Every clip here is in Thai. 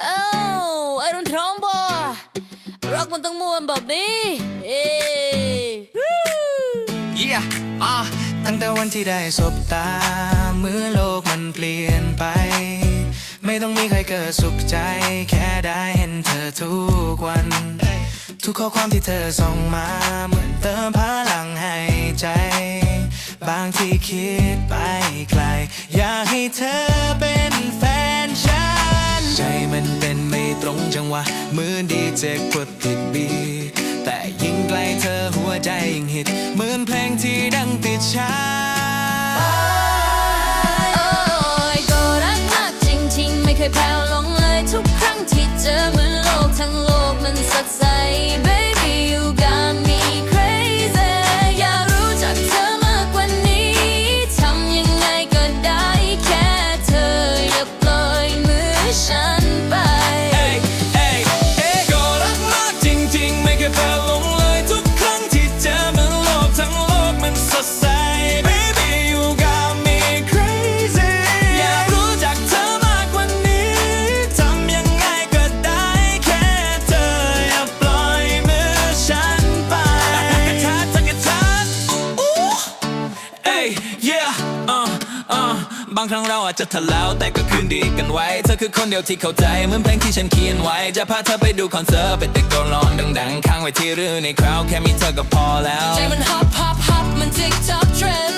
เอ้าไอรอนทรอมบอรักมันต้องมวนแบบนี้เอ้ฮู้เยี่ยอะตั้งแต่วันที่ได้สบตา เมื่อโลกมันเปลี่ยนไป ไม่ต้องมีใครเกิดสุขใจ แค่ได้เห็นเธอทุกวัน ทุกข้อความที่เธอส่งมา เหมือนเติมพลังให้ใจ บางทีคิดไปไกล อยากให้เธอเป็น มันเป็นไม่ตรงจังหวะมือดีเจกดติดบีแต่ยิ่งใกล้เธอหัวใจยิ่งหิดเหมือนเพลงที่ดังติดชาโอ้ยก็รักมากจริงๆไม่เคยแผ่วลงเลยทุกครั้งที่เจอเหมือนโลกทั้งโลกมันสดใส Baby บางครั้งเราอาจจะทะเลาะแต่ก็คืนดีกันไว้ เธอคือคนเดียวที่เข้าใจเหมือนเพลงที่ฉันเขียนไว้ จะพาเธอไปดูคอนเสิร์ตเป็นเด็กโดนร้อนดังๆ ข้างไวทีหรือในคราวแค่มีเธอก็พอแล้ว ใจมันฮอปฮอปฮอปมัน TikTok trend แต่เทรน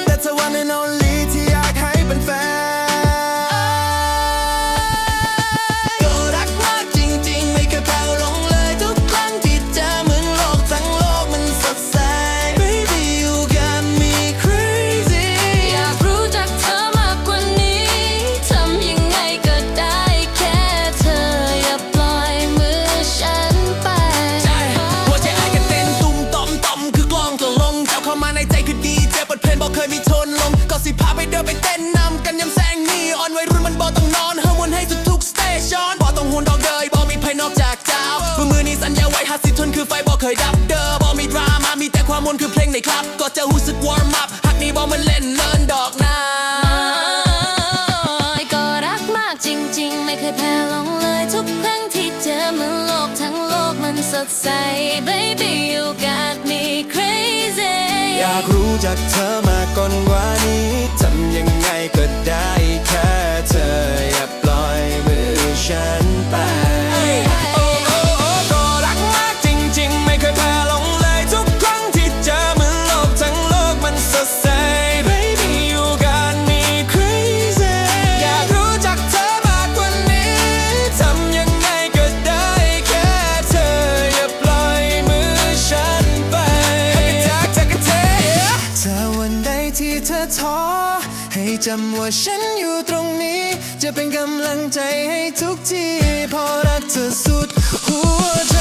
ทนคือไฟบอกเคยดับเดอบอกมีดราม่ามีแต่ความมนคือเพลงในคลับ ก็จะรู้สึกวอร์มอัพหักนี้บอกมันเล่นเลินดอกนาก็รักมากจริง ๆ ไม่เคยแพ้ลงเลยทุกครั้งที่เจอมือนโลกทั้งโลกมันสดใส Baby you got me crazy อยากรู้จักเธอมากก่อนกว่านี้ทำยังไงก็ได้ ให้จำว่าฉันอยู่ตรงนี้ จะเป็นกำลังใจให้ทุกทีเพอรักเธอสุดหัวใจ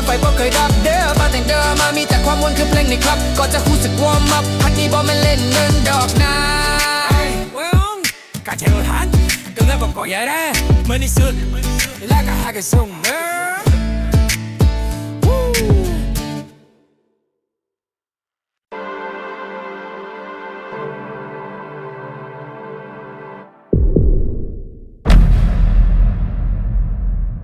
อไฟบ่เคยดับเด้อมาแต่งเดิมมามีแต่ความวนคือเพลงในครับก่อนจะรู้สึกวอร์มอัพพักนี้บ่มัเล่นเงินดอกนาะกาเทลทันก็เลิกบอกก่อนอย่าได้มันที่สุดและก็หากันส่งเด้อ